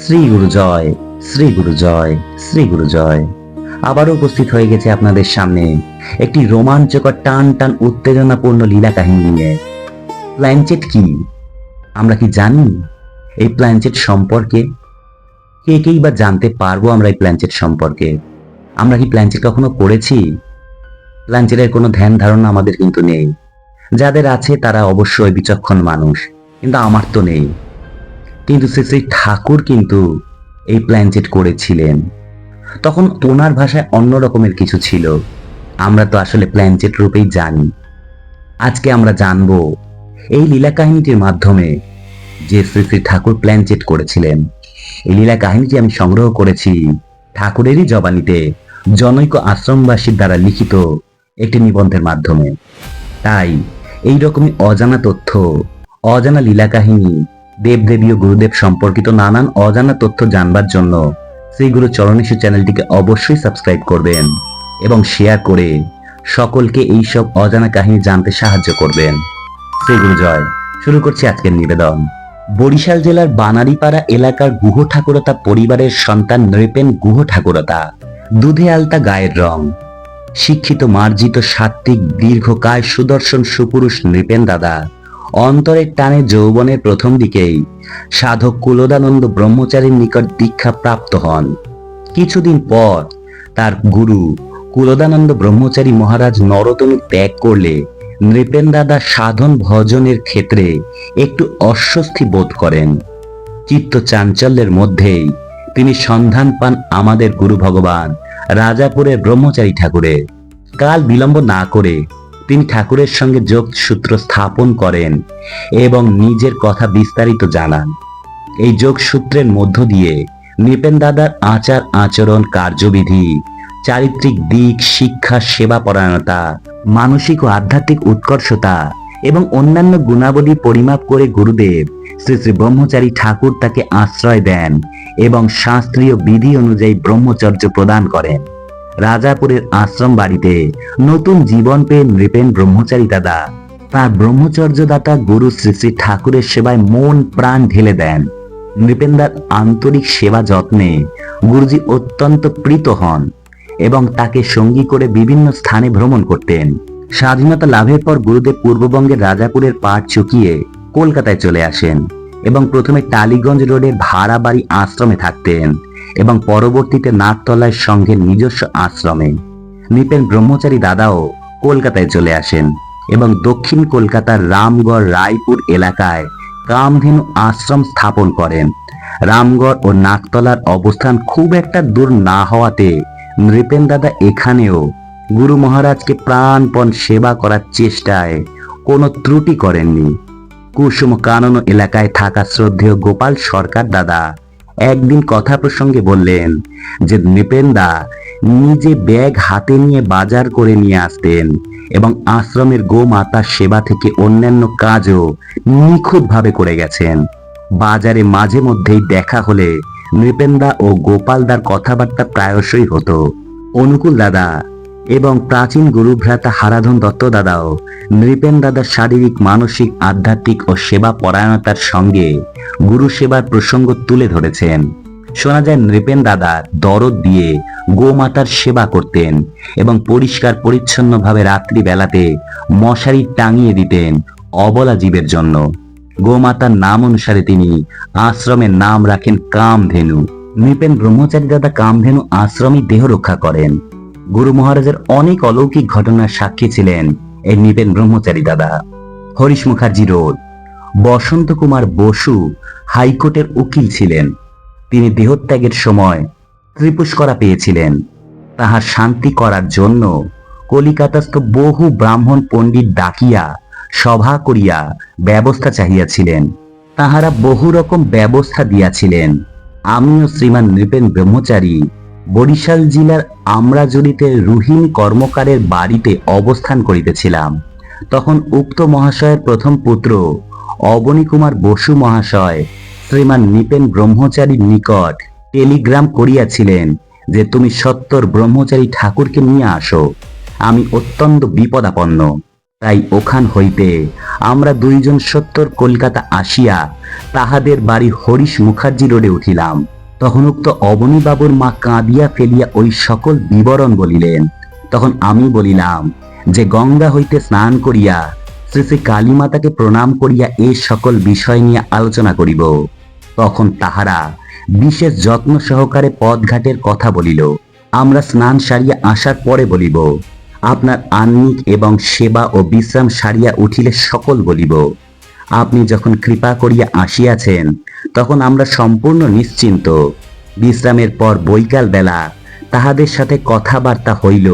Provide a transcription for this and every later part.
শ্রী গুরু জয়, শ্রী গুরু জয়, শ্রী গুরু জয়। আবারও উপস্থিত হয়ে গেছে আপনাদের সামনে একটি রোমাঞ্চকর টান টান উত্তেজনাপূর্ণ লীলা কাহিনী নিয়ে। প্ল্যানচেট কি? আমরা কি জানি? এই প্ল্যানচেট সম্পর্কে? কে কেই বা জানতে পারব আমরা এই প্ল্যানচেট সম্পর্কে? আমরা কি প্ল্যানচেট কখনো পড়েছি প্ল্যানচেটের কোনো ধ্যান ধারণা আমাদের কিন্তু নেই। যাদের আছে তারা অবশ্যই বিচক্ষণ মানুষ, কিন্তু আমার তো নেই। কিন্তু শ্রী শ্রী ঠাকুর কিন্তু এই প্ল্যানচেট করেছিলেন। তখন ওনার ভাষায় অন্য রকমের কিছু ছিল। আমরা তো আসলে প্ল্যানচেট রূপেই জানি। আজকে আমরা জানব এই লীলা কাহিনীটির মাধ্যমে যে শ্রী শ্রী ঠাকুর প্ল্যানচেট করেছিলেন। এই লীলা কাহিনীটি আমি সংগ্রহ করেছি ঠাকুরেরই জবানিতে জনৈক আশ্রমবাসীর দ্বারা লিখিত একটি নিবন্ধের মাধ্যমে। তাই এই রকমই অজানা তথ্য, অজানা লীলা কাহিনী দেবদেবী ও গুরুদেব সম্পর্কিত নানান অজানা তথ্য জানবার জন্য শ্রী গুরু চরণেশ্বর চ্যানেলটিকে অবশ্যই সাবস্ক্রাইব করবেন এবং শেয়ার করে সকলকে এইসব অজানা কাহিনী জানতে সাহায্য করবেন। শ্রী গুরু জয় শুরু করছি আজকের নিবেদন। বরিশাল জেলার বানারীপাড়া এলাকার গুহ ঠাকুরতা পরিবারের সন্তান নৃপেন গুহ ঠাকুরতা দুধে আলতা গায়ের রং। শিক্ষিত মার্জিত সাত্ত্বিক দীর্ঘকায় সুদর্শন সুপুরুষ নৃপেন দাদা অন্তরের টানে যৌবনের প্রথম দিকেই সাধক কুলদানন্দ ব্রহ্মচারীর নিকট দীক্ষা প্রাপ্ত হন। কিছুদিন পর তার গুরু কুলদানন্দ ব্রহ্মচারী মহারাজ নরতনু ত্যাগ করলে নৃপেন দাদা সাধন ভজনের ক্ষেত্রে একটু অস্বস্তি বোধ করেন। চিত্ত চাঞ্চল্যের মধ্যেই তিনি সন্ধান পান আমাদের গুরু ভগবান রাজাপুরের ব্রহ্মচারী ঠাকুরের। কাল বিলম্ব না করে তিনি ঠাকুরের সঙ্গে যোগসূত্র স্থাপন করেন এবং নিজের কথা বিস্তারিত জানান। এই যোগসূত্রের মধ্য দিয়ে নৃপেন দাদার আচার আচরণ কার্যবিধি, চারিত্রিক দিক, শিক্ষা, সেবা পরায়ণতা, মানসিক ও আধ্যাত্মিক উৎকর্ষতা এবং অন্যান্য গুণাবলী পরিমাপ করে গুরুদেব শ্রী শ্রী ব্রহ্মচারী ঠাকুর তাকে আশ্রয় দেন এবং শাস্ত্রীয় বিধি অনুযায়ী ব্রহ্মচর্য প্রদান করেন। রাজাপুরের আশ্রম বাড়িতে নতুন জীবন পেয়ে নৃপেন ব্রহ্মচারী দাদা। তার ব্রহ্মচর্যদাতা গুরু শ্রী শ্রী ঠাকুরের সেবায় মন প্রাণ ঢেলে দেন। নৃপেন্দার আন্তরিক সেবা যত্নে গুরুজি অত্যন্ত প্রীত হন এবং তাকে সঙ্গী করে বিভিন্ন স্থানে ভ্রমণ করতেন। স্বাধীনতা লাভের পর গুরুদেব পূর্ববঙ্গের রাজাপুরের পাট চুকিয়ে কলকাতায় চলে আসেন এবং প্রথমে টালিগঞ্জ রোডের ভাড়া বাড়ি আশ্রমে থাকতেন। এবং পরবর্তীতে নাকতলায় সঙ্গে নিজস্ব আশ্রমে। নৃপেন ব্রহ্মচারী দাদাও কলকাতায় চলে আসেন এবং দক্ষিণ কলকাতার রামগড়, রায়পুর এলাকায় কামধেনু আশ্রম স্থাপন করেন। রামগড় ও নাকতলার অবস্থান খুব একটা দূর না হওয়াতে নৃপেন দাদা এখানেও গুরু মহারাজকে প্রাণপণ সেবা করার চেষ্টায় কোনো ত্রুটি করেননি। কুসুম কানন এলাকায় থাকা শ্রদ্ধেয় গোপাল সরকার দাদা একদিন কথা প্রসঙ্গে বললেন যে নৃপেন্দা নিজে ব্যাগ হাতে নিয়ে বাজার করে নিয়ে আসতেন এবং আশ্রমের গোমাতার সেবা থেকে অন্যান্য কাজও নিখুঁতভাবে করে গেছেন। বাজারে মাঝে মধ্যেই দেখা হলে নৃপেন্দা ও গোপালদার কথাবার্তা প্রায়শই হতো। অনুকূল দাদা এবং প্রাচীন গুরুভ্রাতা হারাধন দত্ত দাদাও নৃপেন দাদার শারীরিক, মানসিক, আধ্যাত্মিক ও সেবা পরায়ণতার সঙ্গে গুরু সেবার প্রসঙ্গ তুলে ধরেছেন। শোনা যায় নৃপেন দাদা দরদ দিয়ে গোমাতার সেবা করতেন এবং পরিষ্কার, পরিচ্ছন্নভাবে রাত্রি বেলাতে মশারি টাঙিয়ে দিতেন অবলা জীবের জন্য। গোমাতার নাম অনুসারে তিনি আশ্রমের নাম রাখেন কামধেনু। নৃপেন ব্রহ্মচারী দাদা কামধেনু আশ্রমই দেহ রক্ষা করেন। গুরু মহারাজের অনেক অলৌকিক ঘটনার সাক্ষী ছিলেন এই নৃপেন ব্রহ্মচারী দাদা। হরিশ মুখার্জি রোড বসন্ত কুমার বসু হাইকোর্টের উকিল ছিলেন। তিনি দেহত্যাগের সময় ত্রিপুষ্করা পেয়েছিলেন। তাহার শান্তি করার জন্য কলিকাতাস্থ বহু ব্রাহ্মণ পণ্ডিত ডাকিয়া সভা করিয়া ব্যবস্থা চাহিয়াছিলেন। তাহারা বহু রকম ব্যবস্থা দিয়াছিলেন। আমিও শ্রীমান নৃপেন ব্রহ্মচারী বরিশাল জেলার আমরাজুরিতে রুহিন কর্মকারের বাড়িতে অবস্থান করিতেছিলাম। তখন উক্ত মহাশয়ের প্রথম পুত্র অবনী কুমার বসু মহাশয়, শ্রীমান নৃপেন ব্রহ্মচারীর নিকট টেলিগ্রাম করিয়াছিলেন যে তুমি সত্তর ব্রহ্মচারী ঠাকুরকে নিয়ে আসো, আমি অত্যন্ত বিপদাপন্ন। তাই ওখান হইতে আমরা দুইজন সত্তর কলকাতা আসিয়া তাহাদের বাড়ি হরিশ মুখার্জি রোডে উঠিলাম। তখন উক্ত অবনীবাবুর মা কাঁদিয়া ফেলিয়া ওই সকল বিবরণ বলিলেন, তখন আমি বলিলাম, যে গঙ্গা হইতে স্নান করিয়া শ্রী শ্রী কালীমাতাকে প্রণাম করিয়া এ সকল বিষয় নিয়ে আলোচনা করিব। তখন তাহারা বিশেষ যত্ন সহকারে পথঘাটের কথা বলিল, আমরা স্নান সারিয়া আসার পরে বলিব, আপনার আন্মিক এবং সেবা ও বিশ্রাম সারিয়া উঠিলে সকল বলিব, আপনি যখন কৃপা করিয়া আসিয়াছেন তখন আমরা সম্পূর্ণ নিশ্চিন্ত। বিশ্রামের পর বৈকাল বেলা তাহাদের সাথে কথাবার্তা হইল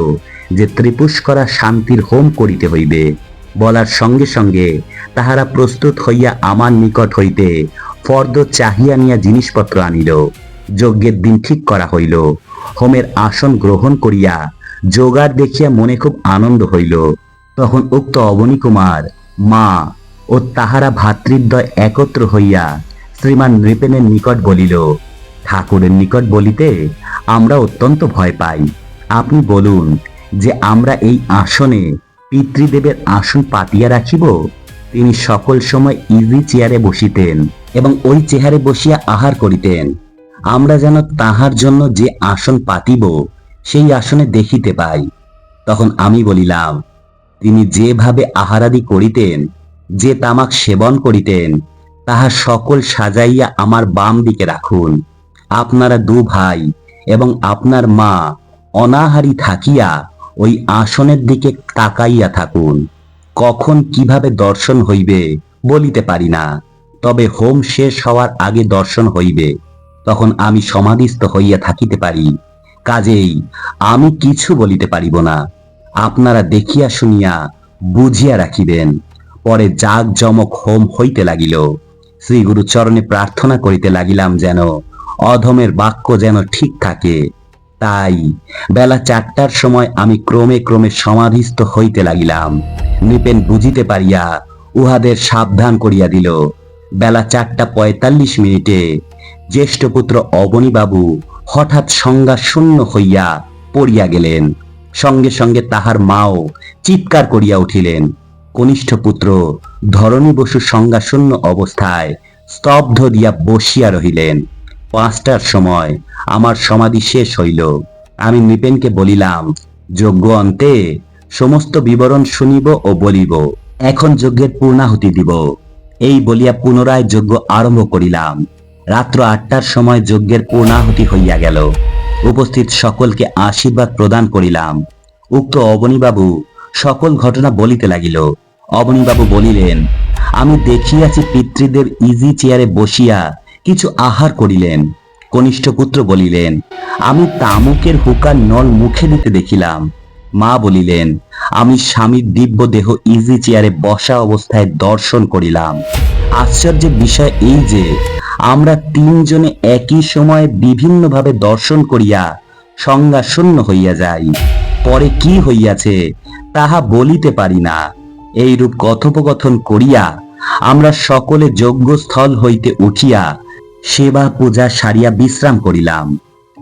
যে ত্রিপুষ্করা শান্তির হোম করিতে হইবে। বলার সঙ্গে সঙ্গে তাহারা প্রস্তুত হইয়া আমার নিকট হইতে ফর্দ চাহিয়া নিয়া জিনিসপত্র আনিল। যজ্ঞের দিন ঠিক করা হইল। হোমের আসন গ্রহণ করিয়া যোগার দেখিয়া মনে খুব আনন্দ হইল। তখন উক্ত অবনী কুমার মা ও তাহারা ভাতৃদ্বয় একত্র হইয়া শ্রীমান নৃপেনের নিকট বলিল, ঠাকুরের নিকট বলিতে আমরা অত্যন্ত ভয় পাই। আপনি বলুন যে আমরা এই আসনে পিতৃদেবের আসন পাতিয়া রাখিব? তিনি সকল সময় ইজি চেয়ারে বসিতেন এবং ওই চেহারে বসিয়া আহার করিতেন। আমরা যেন তাহার জন্য যে আসন পাতিব, সেই আসনে দেখিতে পাই। তখন আমি বলিলাম, তিনি যেভাবে আহারাদি করিতেন, যে তামাক সেবন করিতেন তাহা সকল সাজাইয়া আমার বাম দিকে রাখুন। আপনারা দু ভাই এবং আপনার মা অনাহারি থাকিয়া ওই আসনের দিকে তাকাইয়া থাকুন। কখন কীভাবে দর্শন হইবে বলিতে পারি না, তবে হোম শেষ হওয়ার আগে দর্শন হইবে। তখন আমি সমাধিস্থ হইয়া থাকিতে পারি। কাজেই আমি কিছু বলিতে পারিব না। আপনারা দেখিয়া শুনিয়া বুঝিয়া রাখিবেন, পরে জাগ জমক হোম হইতে লাগিল। শ্রী গুরু চরণে প্রার্থনা করিতে লাগিলাম যেন অধমের বাক্য যেন ঠিক থাকে। তাই বেলা চারটার সময় আমি ক্রমে ক্রমে সমাধিস্থ হইতে লাগিলাম। নৃপেন বুঝিতে পারিয়া উহাদের সাবধান করিয়া দিল। বেলা চারটা পঁয়তাল্লিশ মিনিটে জ্যেষ্ঠ পুত্র অবনীবাবু হঠাৎ সংজ্ঞা শূন্য হইয়া পড়িয়া গেলেন। সঙ্গে সঙ্গে তাহার মাও চিৎকার করিয়া উঠিলেন। কনিষ্ঠ পুত্র ধরণী বসু সংজ্ঞা শূন্য অবস্থায় স্তব্ধ দিয়া বসিয়া রহিলেন। পাঁচটার সময় আমার সমাধি শেষ হইল। আমি নৃপেনকে বলিলাম, যজ্ঞ অন্তে সমস্ত বিবরণ শুনিব ও বলিব। এখন যজ্ঞের পূর্ণাহুতি দিব। এই বলিয়া পুনরায় যজ্ঞ আরম্ভ করিলাম। রাত্র আটটার সময় যজ্ঞের পূর্ণাহুতি হইয়া গেল। উপস্থিত সকলকে আশীর্বাদ প্রদান করিলাম। উক্ত অবনীবাবু সকল ঘটনা বলিতে লাগিল। অবনীবাবু বলিলেন, আমি দেখিয়াছি পিতৃদের ইজি চেয়ারে বসিয়া কিছু আহার করিলেন। কনিষ্ঠ পুত্র বলিলেন, আমি তামুকের হুকার নল মুখে দিতে দেখিলাম। মা বলিলেন, আমি স্বামীর দিব্য দেহ ইজি চেয়ারে বসা অবস্থায় দর্শন করিলাম। আশ্চর্যের বিষয় এই যে, আমরা তিনজনে একই সময়ে বিভিন্নভাবে দর্শন করিয়া সংজ্ঞা শূন্য হইয়া যাই। পরে কি হইয়াছে, তাহা বলিতে পারি না। এইরূপ কথোপকথন করিয়া আমরা সকলে যজ্ঞস্থল হইতে উঠিয়া সেবা পূজা সারিয়া বিশ্রাম করিলাম।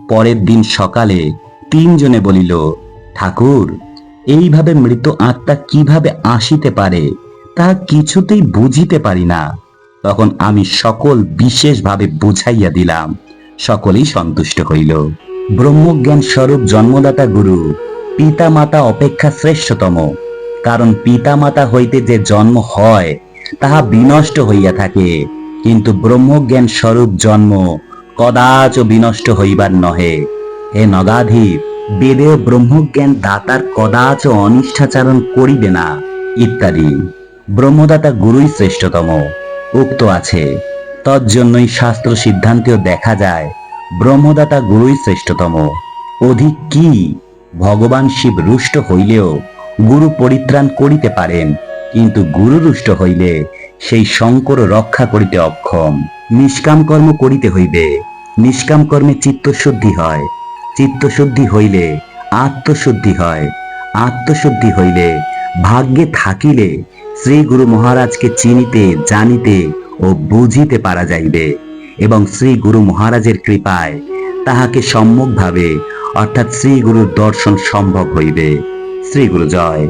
পরের দিন সকালে তিনজনে বলিল, ঠাকুর, এইভাবে মৃত আত্মা কীভাবে আসিতে পারে, তা কিছুতেই বুঝিতে পারি না। তখন আমি সকল বিশেষভাবে বুঝাইয়া দিলাম। সকলেই সন্তুষ্ট হইল। ব্রহ্মজ্ঞান স্বরূপ জন্মদাতা গুরু পিতা মাতা অপেক্ষা শ্রেষ্ঠতম। কারণ পিতা মাতা হইতে যে জন্ম হয়, তাহা বিনষ্ট হইয়া থাকে। কিন্তু ব্রহ্মজ্ঞান স্বরূপ জন্ম কদাচ বিনষ্ট হইবার নহে। হে নগাধীপ বেদেও ব্রহ্মজ্ঞান দাতার কদাচ অনিষ্ঠাচারণ করিবে না, ইত্যাদি। ব্রহ্মদাতা গুরুই শ্রেষ্ঠতম, উক্ত আছে। তজ্জন্যই শাস্ত্র সিদ্ধান্তেও দেখা যায়, ব্রহ্মদাতা গুরুই শ্রেষ্ঠতম। অধিক কি? ভগবান শিব রুষ্ট হইলেও গুরু পরিত্রাণ করিতে পারেন, কিন্তু গুরু রুষ্ট হইলে সেই শঙ্কর রক্ষা করিতে অক্ষম। নিষ্কাম কর্ম করিতে হইবে। নিষ্কাম কর্মে চিত্তশুদ্ধি হয়। চিত্তশুদ্ধি হইলে আত্মশুদ্ধি হয়। আত্মশুদ্ধি হইলে ভাগ্যে থাকিলে শ্রী গুরু মহারাজকে চিনিতে, জানিতে ও বুঝিতে পারা যাইবে এবং শ্রী গুরু মহারাজের কৃপায় তাহাকে সম্মুখভাবে অর্থাৎ শ্রী গুরুর দর্শন সম্ভব হইবে। শ্রী গুরু জয়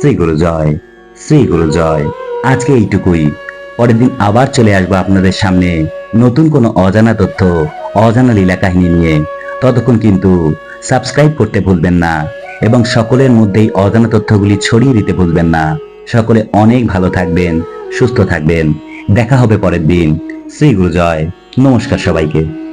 শ্রী গুরু জয় শ্রী গুরু জয়। আজকে এইটুকুই। পরের দিন আবার চলে আসব আপনাদের সামনে নতুন কোনো অজানা তথ্য, অজানা লীলা কাহিনী নিয়ে। ততক্ষণ কিন্তু সাবস্ক্রাইব করতে ভুলবেন না এবং সকলের মধ্যেই অজানা তথ্যগুলি ছড়িয়ে দিতে ভুলবেন না। সকলে অনেক ভালো থাকবেন, সুস্থ থাকবেন। দেখা হবে পরের দিন। শ্রী গুরু জয়। নমস্কার সবাইকে।